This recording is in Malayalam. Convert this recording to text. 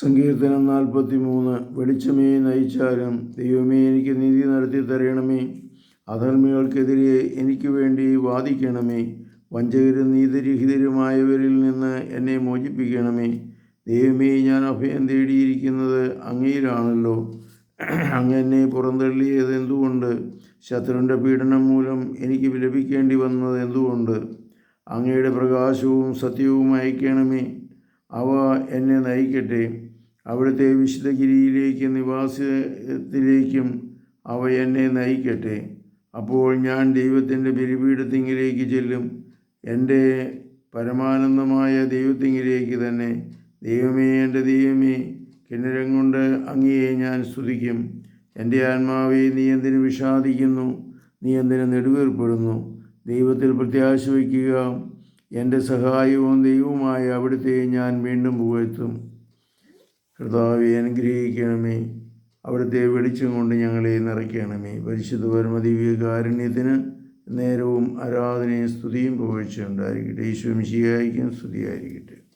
സങ്കീർത്തനം നാൽപ്പത്തി മൂന്ന് വെളിച്ചമേ നയിച്ചാലും ദൈവമേ എനിക്ക് നീതി നടത്തി തരണമേ. അധർമ്മികൾക്കെതിരെ എനിക്ക് വേണ്ടി വാദിക്കണമേ. വഞ്ചകരും നീതിരഹിതരുമായവരിൽ നിന്ന് എന്നെ മോചിപ്പിക്കണമേ. ദൈവമേ ഞാൻ അഭയം തേടിയിരിക്കുന്നത് അങ്ങയിലാണല്ലോ. അങ്ങ് എന്നെ പുറന്തള്ളിയത് എന്തുകൊണ്ട്? ശത്രുവിന്റെ പീഡനം മൂലം എനിക്ക് വിലപിക്കേണ്ടി വന്നത് എന്തുകൊണ്ട്? അങ്ങയുടെ പ്രകാശവും സത്യവും അയക്കണമേ. അവ എന്നെ നയിക്കട്ടെ. അവിടുത്തെ വിശുദ്ധഗിരിയിലേക്ക് നിവാസത്തിലേക്കും അവ എന്നെ നയിക്കട്ടെ. അപ്പോൾ ഞാൻ ദൈവത്തിന്റെ ബലിപീഠത്തിങ്കിലേക്ക് ചെല്ലും. എന്റെ പരമാനന്ദമായ ദൈവത്തിങ്കിലേക്ക് തന്നെ. ദൈവമേ എന്റെ ദൈവമേ കിണരം കൊണ്ട് അങ്ങയെ ഞാൻ സ്തുതിക്കും. എന്റെ ആത്മാവെ നീ എന്തിനു വിഷാദിക്കുന്നു? നീ എന്തിനു നെടുവേർപ്പെടുന്നു? ദൈവത്തിൽ പ്രത്യാശ വയ്ക്കുക. എന്റെ സഹായവും ദൈവവുമായ അവിടുത്തെ ഞാൻ വീണ്ടും പുകഴ്ത്തും. കർത്താവെ അനുഗ്രഹിക്കണമേ. അവിടുത്തെ വെളിച്ചം കൊണ്ട് ഞങ്ങളെ നിറയ്ക്കണമേ. പരിശുദ്ധ പരമദിവ്യ കാരുണ്യത്തിന് നേരവും ആരാധനയും സ്തുതിയും പുകഴ്ചയുണ്ടായിരിക്കട്ടെ ഈശോ മിശിയായിരിക്കും സ്തുതിയായിരിക്കട്ടെ.